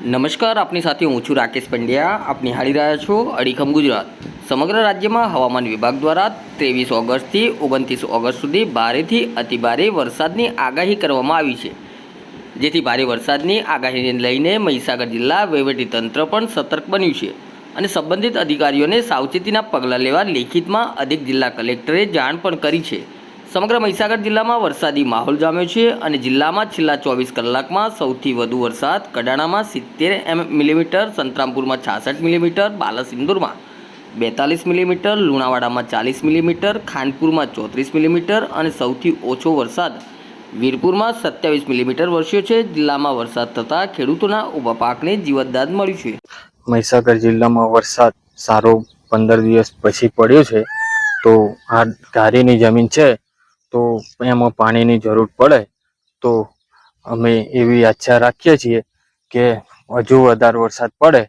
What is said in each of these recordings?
નમસ્કાર, આપની સાથે હું છું રાકેશ પંડ્યા. આપ નિહાળી રહ્યા છો અડીખમ ગુજરાત. સમગ્ર રાજ્યમાં હવામાન વિભાગ દ્વારા ત્રેવીસ ઓગસ્ટથી ઓગણત્રીસ ઓગસ્ટ સુધી ભારેથી અતિભારે વરસાદની આગાહી કરવામાં આવી છે. જેથી ભારે વરસાદની આગાહીને લઈને મહીસાગર જિલ્લા વહીવટીતંત્ર પણ સતર્ક બન્યું છે અને સંબંધિત અધિકારીઓને સાવચેતીના પગલાં લેવા લેખિતમાં અધિક જિલ્લા કલેક્ટરે જાણ પણ કરી છે. સમગ્ર મહીસાગર જિલ્લામાં વરસાદી માહોલ જામ્યો છે અને જિલ્લામાં છેલ્લા ચોવીસ કલાકમાં સૌથી વધુ વરસાદ કડાણામાં સિત્તેર એમ મિલીમીટર, સંતરામપુરમાં છાસઠ મિલીમીટર, બાલાસિંદુરમાં બેતાલીસ મિલીમીટર, લુણાવાડામાં ચાલીસ મિલીમીટર, ખાનપુરમાં ચોત્રીસ મિલીમીટર અને સૌથી ઓછો વરસાદ વીરપુરમાં સત્યાવીસ મિલીમીટર વરસ્યો છે. જિલ્લામાં વરસાદ થતાં ખેડૂતોના ઊભા પાકને જીવતદાન મળ્યું છે. મહીસાગર જિલ્લામાં વરસાદ સારો પંદર દિવસ પછી પડ્યો છે. તો આ ધારીની જમીન છે તો એમાં પાણીની જરૂર પડે, તો અમે એવી ઈચ્છા રાખીએ છીએ કે હજુ વધારે વરસાદ પડે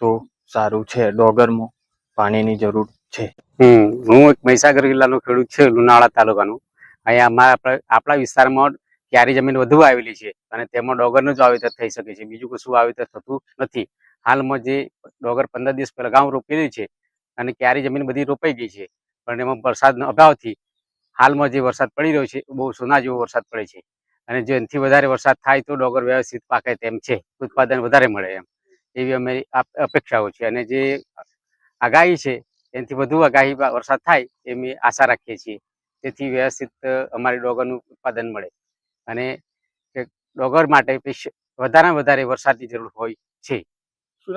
તો સારું છે, ડોગરમાં પાણીની જરૂર છે. હમ, હું એક મહીસાગર જિલ્લાનો ખેડૂત છે, લુણાવાડા તાલુકાનો. અહીંયા અમારા આપણા વિસ્તારમાં ક્યારી જમીન વધુ આવેલી છે અને તેમાં ડોગરનું જ વાવેતર થઈ શકે છે, બીજું કશું વાવેતર થતું નથી. હાલમાં જે ડોગર પંદર દિવસ પહેલા ગામ રોપેલી છે અને ક્યારી જમીન બધી રોપાઈ ગઈ છે, પણ એમાં વરસાદનો અભાવથી હાલમાં જે વરસાદ પડી રહ્યો છે, બહુ સોના જેવો વરસાદ પડે છે. અને જો એનાથી વધારે વરસાદ થાય તો ડોગર વ્યવસ્થિત પાકે તેમ છે. ઉત્પાદન વધારે મળે એમ. એવી અમે અપેક્ષાઓ છે. અને જે આગાહી છે, એનાથી વધુ આગાહી વરસાદ થાય એવી આશા રાખીએ છીએ. તેથી વ્યવસ્થિત અમારી ડોગરનું ઉત્પાદન મળે. અને ડોગર માટે વધારે વધારે વરસાદની જરૂર હોય છે.